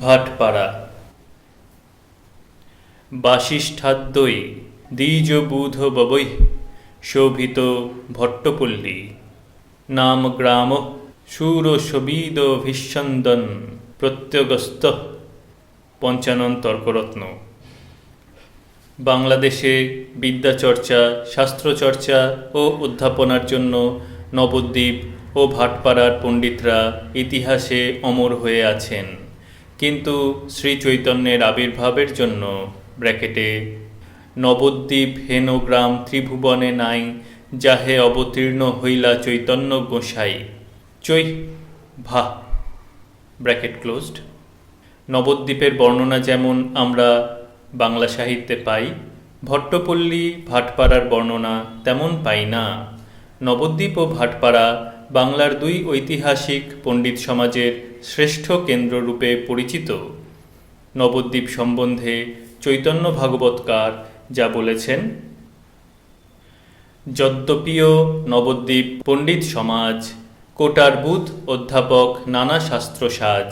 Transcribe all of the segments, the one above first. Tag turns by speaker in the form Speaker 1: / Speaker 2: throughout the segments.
Speaker 1: ভাটপাড়া। বাসিষ্ঠাদ্বৈ দ্বিজবুধ ববৈ শোভিত ভট্টপল্লী। নাম গ্রাম সুরসবীদ ভিস্যন্দন প্রত্যগস্ত পঞ্চানন তর্করত্ন বাংলাদেশে বিদ্যাচর্চা, শাস্ত্রচর্চা ও অধ্যাপনার জন্য নবদ্বীপ ও ভাটপাড়ার পণ্ডিতরা ইতিহাসে অমর হয়ে আছেন। কিন্তু শ্রী চৈতন্যের আবির্ভাবের জন্য ব্র্যাকেটে, নবদ্বীপ হেনগ্রাম ত্রিভুবনে নাই, যাহে অবতীর্ণ হইলা চৈতন্য গোসাই। চৈ ভা ব্র্যাকেট ক্লোজড। নবদ্বীপের বর্ণনা যেমন আমরা বাংলা সাহিত্যে পাই, ভট্টপল্লী, ভাটপাড়ার বর্ণনা তেমন পাই না। নবদ্বীপ ও ভাটপাড়া বাংলার দুই ঐতিহাসিক পণ্ডিত সমাজের শ্রেষ্ঠ কেন্দ্ররূপে পরিচিত। নবদ্বীপ সম্বন্ধে চৈতন্য ভাগবতকার যা বলেছেন, যদ্যপিও নবদ্বীপ পণ্ডিত সমাজ কোটারবুধ অধ্যাপক নানা শাস্ত্র সাজ,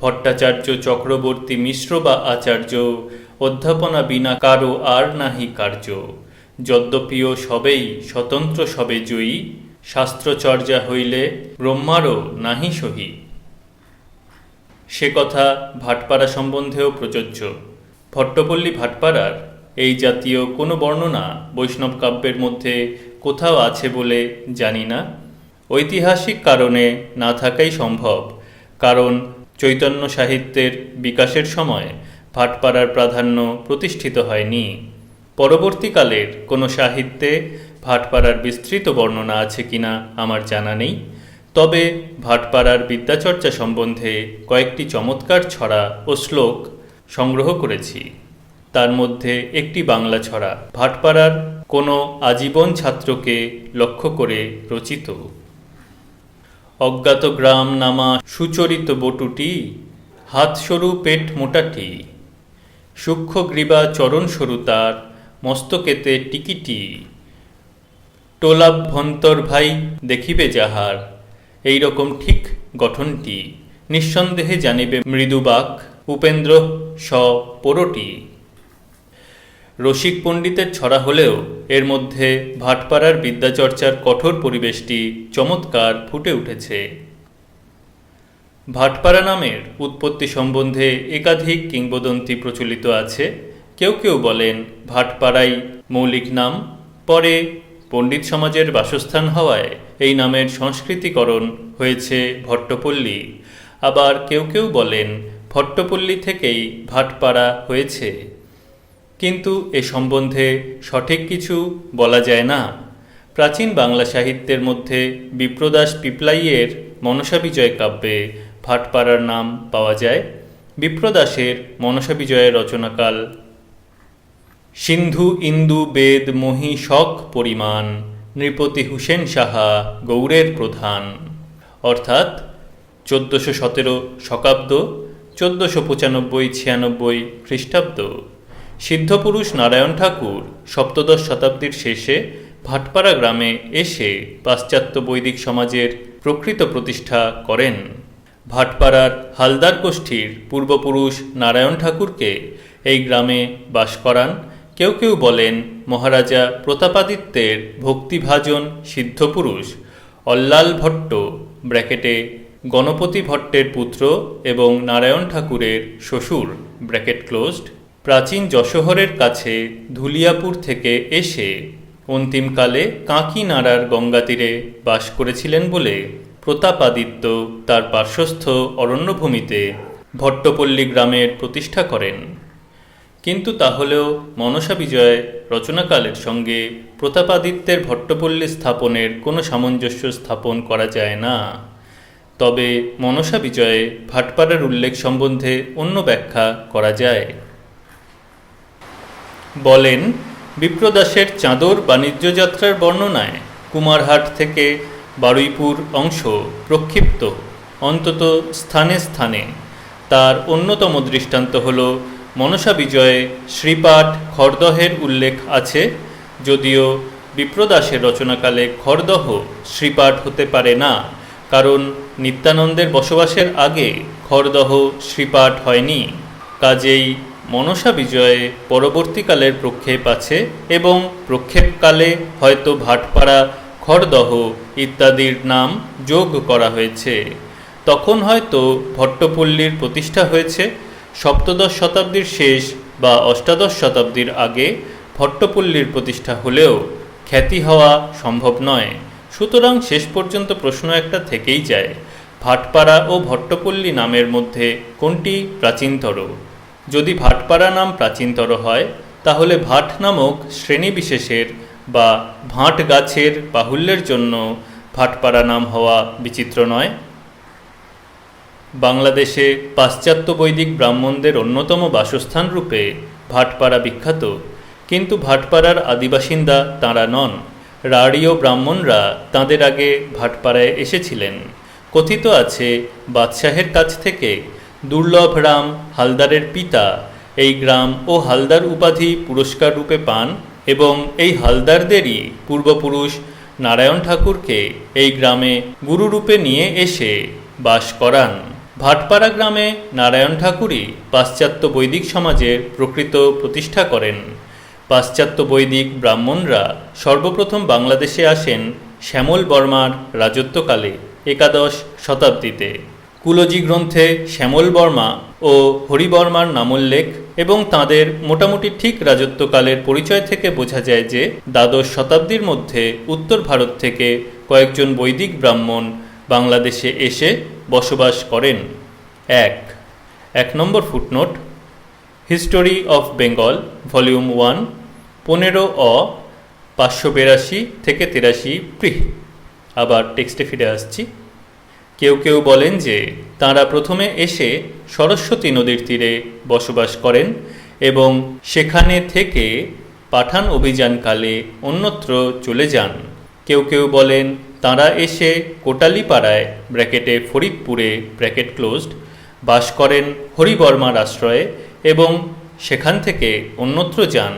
Speaker 1: ভট্টাচার্য চক্রবর্তী মিশ্র বা আচার্য, অধ্যাপনা বিনা কারও আর নাহি কার্য। যদ্যপিও সবেই স্বতন্ত্র সবে জয়ী, শাস্ত্রচর্যা হইলে ব্রহ্মারও নাহি সহি। সে কথা ভাটপাড়া সম্বন্ধেও প্রযোজ্য। ভট্টপল্লী ভাটপাড়ার এই জাতীয় কোনো বর্ণনা বৈষ্ণব কাব্যের মধ্যে কোথাও আছে বলে জানি না। ঐতিহাসিক কারণে না থাকাই সম্ভব, কারণ চৈতন্য সাহিত্যের বিকাশের সময় ভাটপাড়ার প্রাধান্য প্রতিষ্ঠিত হয়নি। পরবর্তীকালের কোনো সাহিত্যে ভাটপাড়ার বিস্তৃত বর্ণনা আছে কিনা আমার জানা নেই। তবে ভাটপাড়ার বিদ্যাচর্চা সম্বন্ধে কয়েকটি চমৎকার ছড়া ও শ্লোক সংগ্রহ করেছি। তার মধ্যে একটি বাংলা ছড়া, ভাটপাড়ার কোনো আজীবন ছাত্রকে লক্ষ্য করে রচিত। অজ্ঞাত গ্রাম নামা সুচরিত বটুটি হাত সরু পেট মোটাটি, সূক্ষ্ম গ্রীবা চরণ সরু তার, মস্তকেতে টিকিটি, টোলাভ্যন্তর ভাই দেখিবে যাহার এই রকম ঠিক গঠনটি নিঃসন্দেহে জানিবে মৃদুবাক উপেন্দ্র স পোরটি। রসিক পণ্ডিতের ছড়া হলেও এর মধ্যে ভাটপাড়ার বিদ্যাচর্চার কঠোর পরিবেশটি চমৎকার ফুটে উঠেছে। ভাটপাড়া নামের উৎপত্তি সম্বন্ধে একাধিক কিংবদন্তি প্রচলিত আছে। কেউ কেউ বলেন ভাটপাড়াই মৌলিক নাম, পরে পণ্ডিত সমাজের বাসস্থান হওয়ায় এই নামের সংস্কৃতিকরণ হয়েছে ভট্টপল্লী। আবার কেউ কেউ বলেন ভট্টপল্লী থেকেই ভাটপাড়া হয়েছে। কিন্তু এ সম্বন্ধে সঠিক কিছু বলা যায় না। প্রাচীন বাংলা সাহিত্যের মধ্যে বিপ্রদাস পিপলাইয়ের মনসা বিজয় কাব্যে ভাটপাড়ার নাম পাওয়া যায়। বিপ্রদাসের মনসা বিজয়ের রচনাকাল, সিন্ধু ইন্দু বেদ মহি শক পরিমাণ নৃপতি হুসেন সাহা গৌড়ের প্রধান। অর্থাৎ চোদ্দোশো সতেরো শকাব্দ, চোদ্দোশো পঁচানব্বই, ছিয়ানব্বই খ্রিস্টাব্দ। সিদ্ধপুরুষ নারায়ণ ঠাকুর সপ্তদশ শতাব্দীর শেষে ভাটপাড়া গ্রামে এসে পাশ্চাত্য বৈদিক সমাজের প্রকৃত প্রতিষ্ঠা করেন। ভাটপাড়ার হালদার গোষ্ঠীর পূর্বপুরুষ নারায়ণ ঠাকুরকে এই গ্রামে বাস করান কেউ কেউ বলেন, মহারাজা প্রতাপাদিত্যের ভক্তিভাজন সিদ্ধপুরুষ অল্লাল ভট্ট, ব্র্যাকেটে গণপতি ভট্টের পুত্র এবং নারায়ণ ঠাকুরের শ্বশুর, ব্র্যাকেট ক্লোজড, প্রাচীন যশোহরের কাছে ধুলিয়াপুর থেকে এসে অন্তিমকালে কাঁকি নাড়ার গঙ্গা তীরে বাস করেছিলেন বলে প্রতাপাদিত্য তার পার্শ্বস্থ অরণ্যভূমিতে ভট্টপল্লী গ্রামের প্রতিষ্ঠা করেন। কিন্তু তাহলেও মনসা বিজয় রচনাকালের সঙ্গে প্রতাপাদিত্যের ভট্টপল্লী স্থাপনের কোনো সামঞ্জস্য স্থাপন করা যায় না। তবে মনসা বিজয়ে ভাটপাড়ার উল্লেখ সম্বন্ধে অন্য ব্যাখ্যা করা যায়। বলেন, বিপ্রদাসের চাঁদর বাণিজ্য যাত্রার বর্ণনায় কুমারহাট থেকে বারুইপুর অংশ প্রক্ষিপ্ত, অন্তত স্থানে স্থানে। তার অন্যতম দৃষ্টান্ত হল মনসা বিজয়ে শ্রীপাঠ খরদহের উল্লেখ আছে, যদিও বিপ্রদাসের রচনাকালে খরদহ শ্রীপাঠ হতে পারে না, কারণ নিত্যানন্দের বসবাসের আগে খড়দহ শ্রীপাঠ হয়নি। কাজেই মনসা বিজয়ে পরবর্তীকালের প্রক্ষেপ আছে এবং প্রক্ষেপকালে হয়তো ভাটপাড়া, খড়দহ ইত্যাদির নাম যোগ করা হয়েছে। তখন হয়তো ভট্টপল্লীর প্রতিষ্ঠা হয়েছে সপ্তদশ শতাব্দীর শেষ বা অষ্টাদশ শতাব্দীর আগে ভট্টপল্লীর প্রতিষ্ঠা হলেও খ্যাতি হওয়া সম্ভব নয়। সুতরাং শেষ পর্যন্ত প্রশ্ন একটা থেকেই যায়, ভাটপাড়া ও ভট্টপল্লী নামের মধ্যে কোনটি প্রাচীনতর? যদি ভাটপাড়া নাম প্রাচীনতর হয়, তাহলে ভাট নামক শ্রেণীবিশেষের বা ভাট গাছের বাহুল্যের জন্য ভাটপাড়া নাম হওয়া বিচিত্র নয়। বাংলাদেশে পাশ্চাত্য বৈদিক ব্রাহ্মণদের অন্যতম বাসস্থান রূপে ভাটপাড়া বিখ্যাত। কিন্তু ভাটপাড়ার আদিবাসিন্দা তাঁরা নন। রাড়ীয় ব্রাহ্মণরা তাঁদের আগে ভাটপাড়ায় এসেছিলেন। কথিত আছে, বাদশাহের কাছ থেকে দুর্লভ রাম হালদারের পিতা এই গ্রাম ও হালদার উপাধি পুরস্কার রূপে পান এবং এই হালদারদেরই পূর্বপুরুষ নারায়ণ ঠাকুরকে এই গ্রামে গুরুরূপে নিয়ে এসে বাস করান। ভাটপাড়া গ্রামে নারায়ণ ঠাকুরই পাশ্চাত্য বৈদিক সমাজের প্রকৃত প্রতিষ্ঠা করেন। পাশ্চাত্য বৈদিক ব্রাহ্মণরা সর্বপ্রথম বাংলাদেশে আসেন শ্যামল বর্মার রাজত্বকালে, একাদশ শতাব্দীতে। কুলজি গ্রন্থে শ্যামল বর্মা ও হরিবর্মার নামোল্লেখ এবং তাদের মোটামুটি ঠিক রাজত্বকালের পরিচয় থেকে বোঝা যায় যে, দ্বাদশ শতাব্দীর মধ্যে উত্তর ভারত থেকে কয়েকজন বৈদিক ব্রাহ্মণ বাংলাদেশে এসে বসবাস করেন। এক। এক number footnote, history of Bengal, volume one, পনেরো অ, পাঁচশো বিরাশি থেকে তিরাশি প্রিহ আবার টেক্সটে ফিরে আসছি। কেউ কেউ বলেন যে তাঁরা প্রথমে এসে সরস্বতী নদীর তীরে বসবাস করেন এবং সেখানে থেকে পাঠান অভিযানকালে অন্যত্র চলে যান। কেউ কেউ বলেন তাঁরা এসে কোটালিপাড়ায় ব্র্যাকেটে ফরিদপুরে ব্র্যাকেট ক্লোজড, বাস করেন হরিবর্মার আশ্রয়ে এবং সেখান থেকে অন্যত্র যান।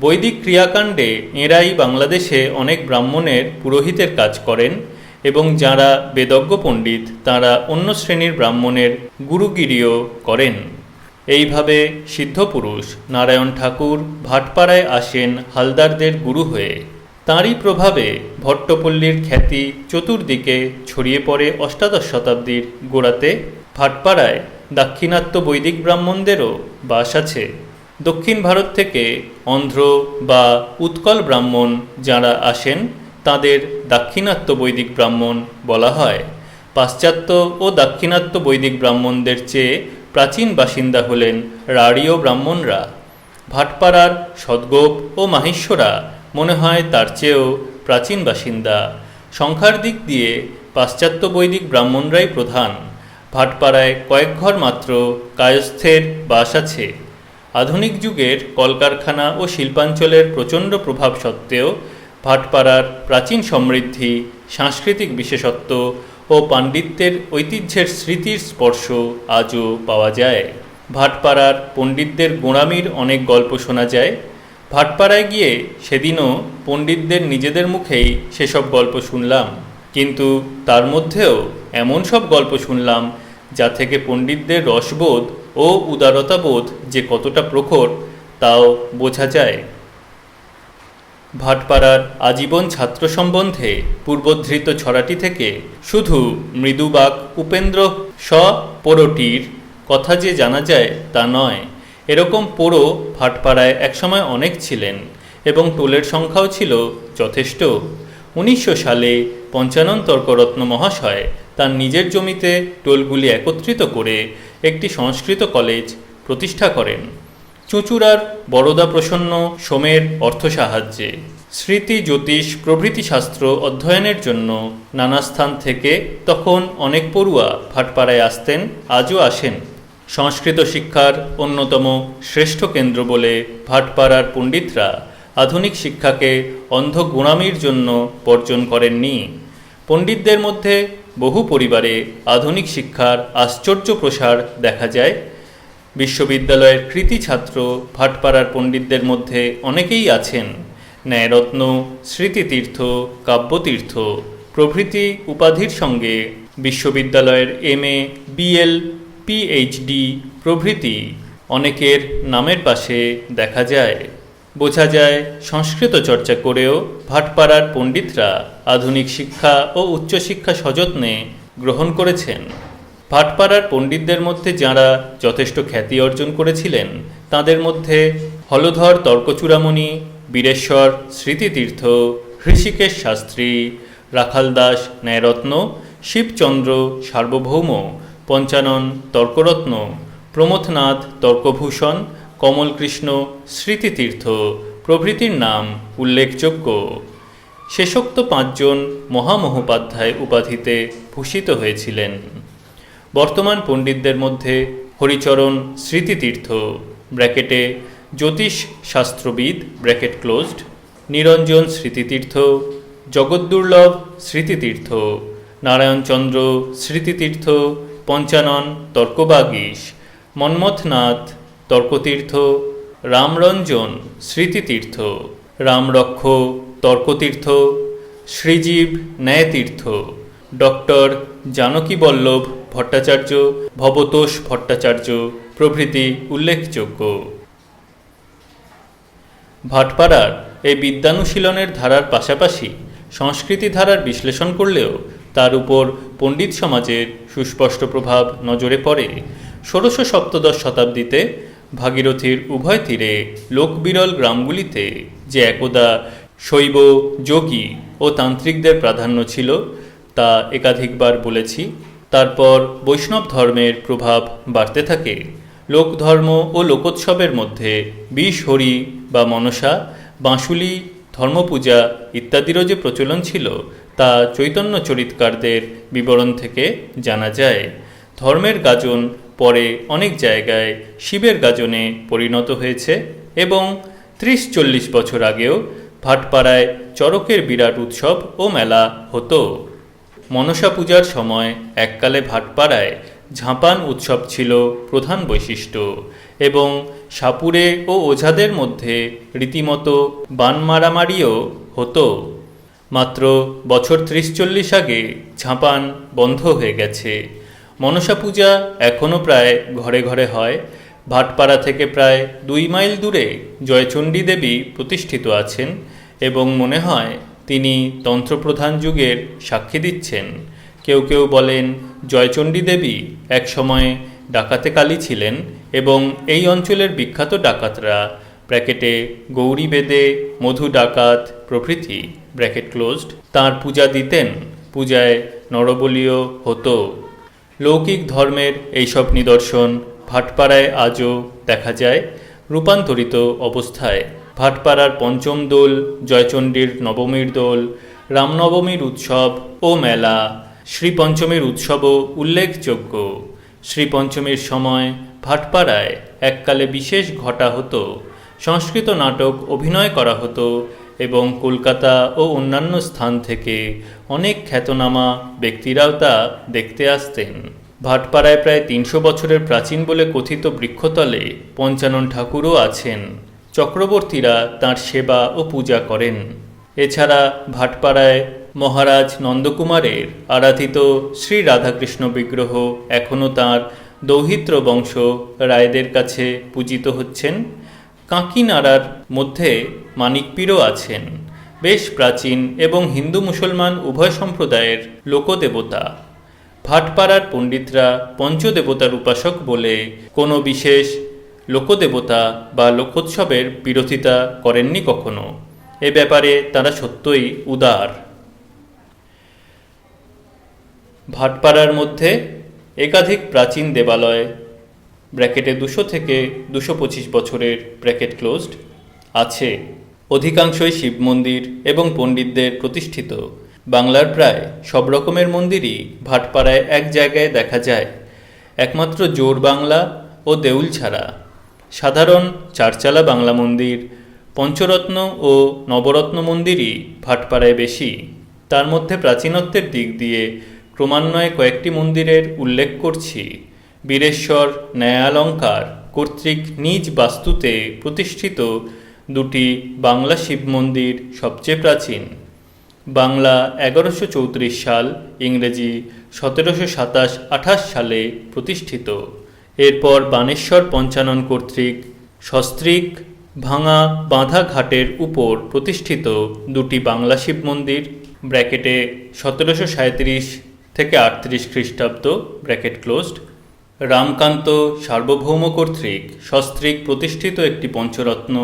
Speaker 1: বৈদিক ক্রিয়াকাণ্ডে এঁরাই বাংলাদেশে অনেক ব্রাহ্মণের পুরোহিতের কাজ করেন এবং যারা বেদজ্ঞ পণ্ডিত, তারা অন্য শ্রেণির ব্রাহ্মণের গুরুগিরিও করেন। এইভাবে সিদ্ধপুরুষ, নারায়ণ ঠাকুর, ভাটপাড়ায় আসেন হালদারদের গুরু হয়ে। তাঁরই প্রভাবে ভট্টপল্লীর খ্যাতি চতুর্দিকে ছড়িয়ে পড়ে অষ্টাদশ শতাব্দীর গোড়াতে। ভাটপাড়ায় দাক্ষিণাত্য বৈদিক ব্রাহ্মণদেরও বাস আছে। দক্ষিণ ভারত থেকে অন্ধ্র বা উৎকল ব্রাহ্মণ যারা আসেন, তাদের দাক্ষিণাত্য বৈদিক ব্রাহ্মণ বলা হয়। পাশ্চাত্য ও দাক্ষিণাত্য বৈদিক ব্রাহ্মণদের চেয়ে প্রাচীন বাসিন্দা হলেন রাড়ীয় ব্রাহ্মণরা। ভাটপাড়ার সদ্গোপ ও মাহেশ্বরা মনে হয় তার চেয়েও প্রাচীন বাসিন্দা। সংখ্যার দিক দিয়ে পাশ্চাত্য বৈদিক ব্রাহ্মণরাই প্রধান। ভাটপাড়ায় কয়েক ঘর মাত্র কায়স্থের বাস আছে। আধুনিক যুগের কলকারখানা ও শিল্পাঞ্চলের প্রচণ্ড প্রভাব সত্ত্বেও ভাটপাড়ার প্রাচীন সমৃদ্ধি, সাংস্কৃতিক বিশেষত্ব ও পাণ্ডিত্যের ঐতিহ্যের স্মৃতির স্পর্শ আজও পাওয়া যায়। ভাটপাড়ার পণ্ডিতদের গোঁড়ামির অনেক গল্প শোনা যায়। ভাটপাড়ায় গিয়ে সেদিনও পণ্ডিতদের নিজেদের মুখেই সেসব গল্প শুনলাম। কিন্তু তার মধ্যেও এমন সব গল্প শুনলাম, যা থেকে পণ্ডিতদের রসবোধ ও উদারতাবোধ যে কতটা প্রখর, তাও বোঝা যায়। ভাটপাড়ার আজীবন ছাত্র সম্বন্ধে পূর্বধৃত ছড়াটি থেকে শুধু মৃদুবাক উপেন্দ্র স পোড়োটির কথা যে জানা যায় তা নয়। এরকম পোড়ো ভাটপাড়ায় একসময় অনেক ছিলেন এবং টোলের সংখ্যাও ছিল যথেষ্ট। উনিশশো সালে পঞ্চানন তর্করত্ন মহাশয় তার নিজের জমিতে টোলগুলি একত্রিত করে একটি সংস্কৃত কলেজ প্রতিষ্ঠা করেন। চুঁচুড়ার বরদা প্রসন্ন সোমের অর্থ সাহায্যে। স্মৃতি, জ্যোতিষ, প্রভৃতি শাস্ত্র অধ্যয়নের জন্য নানা স্থান থেকে তখন অনেক পড়ুয়া ভাটপাড়ায় আসতেন, আজও আসেন। সংস্কৃত শিক্ষার অন্যতম শ্রেষ্ঠ কেন্দ্র বলে ভাটপাড়ার পণ্ডিতরা আধুনিক শিক্ষাকে অন্ধ গোড়ামির জন্য বর্জন করেননি। পণ্ডিতদের মধ্যে বহু পরিবারে আধুনিক শিক্ষার আশ্চর্য প্রসার দেখা যায়। বিশ্ববিদ্যালয়ের কৃতি ছাত্র ভাটপাড়ার পণ্ডিতদের মধ্যে অনেকেই আছেন। ন্যায়রত্ন, স্মৃতিতীর্থ, কাব্যতীর্থ, প্রভৃতি উপাধির সঙ্গে বিশ্ববিদ্যালয়ের এম এ বিএল পিএইচডি প্রভৃতি অনেকের নামের পাশে দেখা যায়। বোঝা যায় সংস্কৃত চর্চা করেও ভাটপাড়ার পণ্ডিতরা আধুনিক শিক্ষা ও উচ্চশিক্ষা সযত্নে গ্রহণ করেছেন। ভাটপাড়ার পণ্ডিতদের মধ্যে যাঁরা যথেষ্ট খ্যাতি অর্জন করেছিলেন, তাদের মধ্যে হলধর তর্কচূড়ামণি, বীরেশ্বর স্মৃতিতীর্থ, হৃষিকেশ শাস্ত্রী রাখালদাস ন্যায়রত্ন, শিবচন্দ্র সার্বভৌম পঞ্চানন তর্করত্ন, প্রমথনাথ তর্কভূষণ, কমলকৃষ্ণ স্মৃতিতীর্থ, প্রভৃতির নাম উল্লেখযোগ্য। শেষোক্ত পাঁচজন মহামহোপাধ্যায় উপাধিতে ভূষিত হয়েছিলেন। বর্তমান পণ্ডিতদের মধ্যে হরিচরণ স্মৃতিতীর্থ, ব্র্যাকেটে জ্যোতিষ শাস্ত্রবিদ bracket closed, Niranjan Smrititirtha, Jagaddurlabh Smrititirtha, Narayanchandra Smrititirtha Panchanan Tarkabagish, Manmathanath Tarkatirtha, Ramranjan Smrititirtha, Ramraksha Tarkatirtha, Shrijib Nyayatirtha, doctor Janakiballabh Bhattacharya, Bhabatosh Bhattacharya প্রভৃতি উল্লেখযোগ্য। ভাটপাড়ার এই বিদ্যানুশীলনের ধারার পাশাপাশি সংস্কৃতি ধারার বিশ্লেষণ করলেও তার উপর পণ্ডিত সমাজের সুস্পষ্ট প্রভাব নজরে পড়ে। ষোড়শ সপ্তদশ শতাব্দীতে ভাগীরথীর উভয় তীরে লোকবিরল গ্রামগুলিতে যে একদা শৈব, যোগী ও তান্ত্রিকদের প্রাধান্য ছিল, তা একাধিকবার বলেছি। তারপর বৈষ্ণব ধর্মের প্রভাব বাড়তে থাকে। লোকধর্ম ও লোকোৎসবের মধ্যে বিষ, হরি বা মনসা, বাঁশুলি, ধর্মপূজা ইত্যাদিরও যে প্রচলন ছিল তা চৈতন্য চরিতকারদের বিবরণ থেকে জানা যায়। ধর্মের গাজন পরে অনেক জায়গায় শিবের গাজনে পরিণত হয়েছে এবং ত্রিশ চল্লিশ বছর আগেও ভাটপাড়ায় চরকের বিরাট উৎসব ও মেলা হতো। মনসা পূজার সময় এককালে ভাটপাড়ায় ঝাঁপান উৎসব ছিল প্রধান বৈশিষ্ট্য এবং সাপুরে ও ওঝাদের মধ্যে রীতিমতো বান মারামারিও হতো। মাত্র বছর ত্রিশ চল্লিশ আগে ঝাঁপান বন্ধ হয়ে গেছে। মনসা পূজা এখনও প্রায় ঘরে ঘরে হয়। ভাটপাড়া থেকে প্রায় দুই মাইল দূরে জয়চণ্ডী দেবী প্রতিষ্ঠিত আছেন এবং মনে হয় তিনি তন্ত্রপ্রধান যুগের সাক্ষী দিচ্ছেন। কেউ কেউ বলেন জয়চণ্ডী দেবী এক সময়ে ডাকাতে কালী ছিলেন এবং এই অঞ্চলের বিখ্যাত ডাকাতরা ব্র্যাকেটে গৌরী বেদে মধু ডাকাত প্রভৃতি, ব্র্যাকেট ক্লোজড, তার পূজা দিতেন, পূজায় নরবলীয় হতো। লৌকিক ধর্মের এইসব নিদর্শন ভাটপাড়ায় আজও দেখা যায়, রূপান্তরিত অবস্থায়। ভাটপাড়ার পঞ্চম দোল, জয়চণ্ডীর নবমীর দোল, রামনবমীর উৎসব ও মেলা, শ্রীপঞ্চমীর উৎসবও উল্লেখযোগ্য। শ্রীপঞ্চমীর সময় ভাটপাড়ায় এককালে বিশেষ ঘটা হতো। সংস্কৃত নাটক অভিনয় করা হতো এবং কলকাতা ও অন্যান্য স্থান থেকে অনেক খ্যাতনামা ব্যক্তিরাও তা দেখতে আসতেন। ভাটপাড়ায় প্রায় তিনশো বছরের প্রাচীন বলে কথিত বৃক্ষতলে পঞ্চানন ঠাকুরও আছেন। চক্রবর্তীরা তার সেবা ও পূজা করেন। এছাড়া ভাটপাড়ায় মহারাজ নন্দকুমারের আরাধিত শ্রী রাধাকৃষ্ণ বিগ্রহ এখনও তাঁর দৌহিত্র বংশ রায়দের কাছে পূজিত হচ্ছেন। কাঁকিনাড়ার মধ্যে মানিকপীরও আছেন। বেশ প্রাচীন এবং হিন্দু মুসলমান উভয় সম্প্রদায়ের লোকদেবতা। ভাটপাড়ার পণ্ডিতরা পঞ্চদেবতার উপাসক বলে কোনো বিশেষ লোকদেবতা বা লোকোৎসবের বিরোধিতা করেননি কখনো। এ ব্যাপারে তারা সত্যই উদার। ভাটপাড়ার মধ্যে একাধিক প্রাচীন দেবালয় ব্র্যাকেটে দুশো থেকে দুশো পঁচিশ বছরের ব্র্যাকেট ক্লোজড আছে। অধিকাংশই শিব মন্দির এবং পণ্ডিতদের প্রতিষ্ঠিত। বাংলার প্রায় সব রকমের মন্দিরই ভাটপাড়ায় এক জায়গায় দেখা যায়। একমাত্র জোর বাংলা ও দেউল ছাড়া। সাধারণ চারচালা বাংলা মন্দির, পঞ্চরত্ন ও নবরত্ন মন্দিরই ভাটপাড়ায় বেশি। তার মধ্যে প্রাচীনত্বের দিক দিয়ে ক্রমান্বয়ে কয়েকটি মন্দিরের উল্লেখ করছি। বীরেশ্বর ন্যায়ালঙ্কার কর্তৃক নিজ বাস্তুতে প্রতিষ্ঠিত দুটি বাংলা শিব মন্দির সবচেয়ে প্রাচীন। বাংলা এগারোশো চৌত্রিশ সাল ইংরেজি সতেরোশো সাতাশ আঠাশ সালে প্রতিষ্ঠিত। এরপর বানেশ্বর পঞ্চানন কর্তৃক সস্ত্রীক ভাঙা বাঁধা ঘাটের উপর প্রতিষ্ঠিত দুটি বাংলা শিব মন্দির, ব্র্যাকেটে সতেরোশো সাঁত্রিশ থেকে আটত্রিশ খ্রিস্টাব্দ, ব্র্যাকেট ক্লোজড রামকান্ত সার্বভৌম কর্তৃক সস্ত্রীক প্রতিষ্ঠিত একটি পঞ্চরত্ন,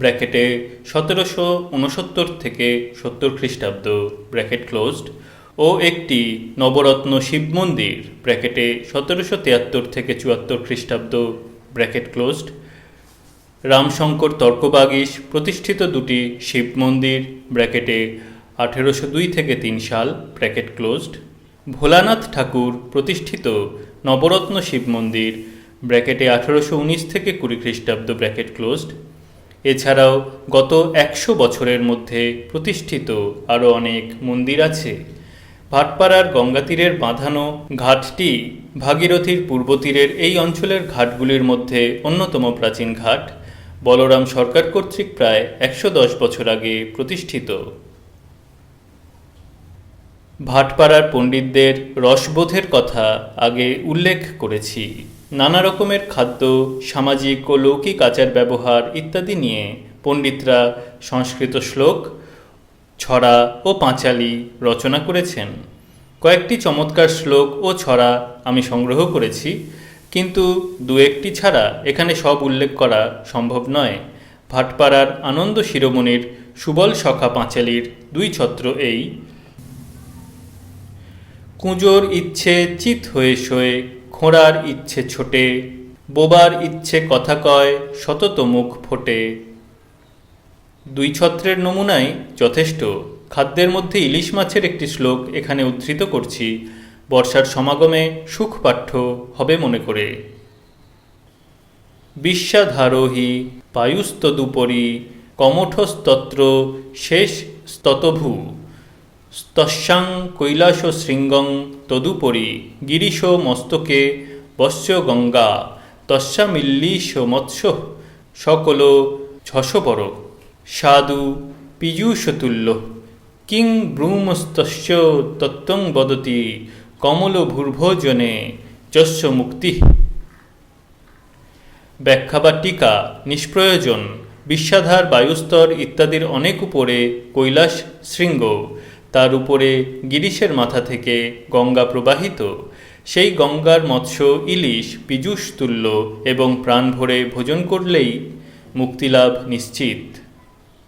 Speaker 1: ব্র্যাকেটে সতেরোশো উনসত্তর থেকে সত্তর খ্রিস্টাব্দ, ব্র্যাকেট ক্লোজড, ও একটি নবরত্ন শিব মন্দির, ব্র্যাকেটে সতেরোশো তিয়াত্তর থেকে চুয়াত্তর খ্রিস্টাব্দ, ব্র্যাকেট ক্লোজড, রামশঙ্কর তর্কবাগীশ প্রতিষ্ঠিত দুটি শিব মন্দির, ব্র্যাকেটে আঠেরোশো দুই থেকে তিন সাল, ব্র্যাকেট ক্লোজড, ভোলানাথ ঠাকুর প্রতিষ্ঠিত নবরত্ন শিব মন্দির, ব্র্যাকেটে আঠেরোশো উনিশ থেকে কুড়ি খ্রিস্টাব্দ ব্র্যাকেট ক্লোজড। এছাড়াও গত একশো বছরের মধ্যে প্রতিষ্ঠিত আরও অনেক মন্দির আছে। ভাটপাড়ার গঙ্গা তীরের বাঁধানো ঘাটটি ভাগীরথীর পূর্ব তীরের এই অঞ্চলের ঘাটগুলির মধ্যে অন্যতম প্রাচীন ঘাট। বলরাম সরকার কর্তৃক প্রায় একশো দশ বছর আগে প্রতিষ্ঠিত। ভাটপাড়ার পণ্ডিতদের রসবোধের কথা আগে উল্লেখ করেছি। নানা রকমের খাদ্য, সামাজিক ও লৌকিক আচার ব্যবহার ইত্যাদি নিয়ে পণ্ডিতরা সংস্কৃত শ্লোক, ছড়া ও পাঁচালি রচনা করেছেন। কয়েকটি চমৎকার শ্লোক ও ছড়া আমি সংগ্রহ করেছি, কিন্তু দু একটি ছাড়া এখানে সব উল্লেখ করা সম্ভব নয়। ভাটপাড়ার আনন্দ শিরোমণির সুবল সখা পাঁচালির দুই ছত্র এই কুঁজোর ইচ্ছে চিত হয়ে শোয়ে খোঁড়ার ইচ্ছে ছোটে, বোবার ইচ্ছে কথা কয় শতত মুখ ফোটে। দুই ছত্রের নমুনাই যথেষ্ট। খাদ্যের মধ্যে ইলিশ মাছের একটি শ্লোক এখানে উদ্ধৃত করছি। বর্ষার সমাগমে সুখ পাঠ্য হবে মনে করে। বিশ্বাধারোহী পায়ুস্তদুপরি, কমঠস্তত্র শেষ স্ততভূ স্তস্যাং কৈলাস শৃঙ্গং তদুপরি গিরিশ মস্তকে বস্য গঙ্গা তস্যামিল্লিশ মৎস্য সকল ছশপর সাধু পীযূষতুল্য। কিং ব্রূমস্তস্য তত্ত্বং বদতি কমলভূর্ভোজনে যস্য মুক্তি। ব্যাখ্যা বা টিকা, নিষ্প্রয়োজন বিশ্বাধার বায়ুস্তর ইত্যাদির অনেক উপরে কৈলাস শৃঙ্গ। তার উপরে গিরিশের মাথা থেকে গঙ্গা প্রবাহিত। সেই গঙ্গার মৎস্য ইলিশ, পীযুষ তুল্য এবং প্রাণ ভরে ভোজন করলেই মুক্তিলাভ নিশ্চিত।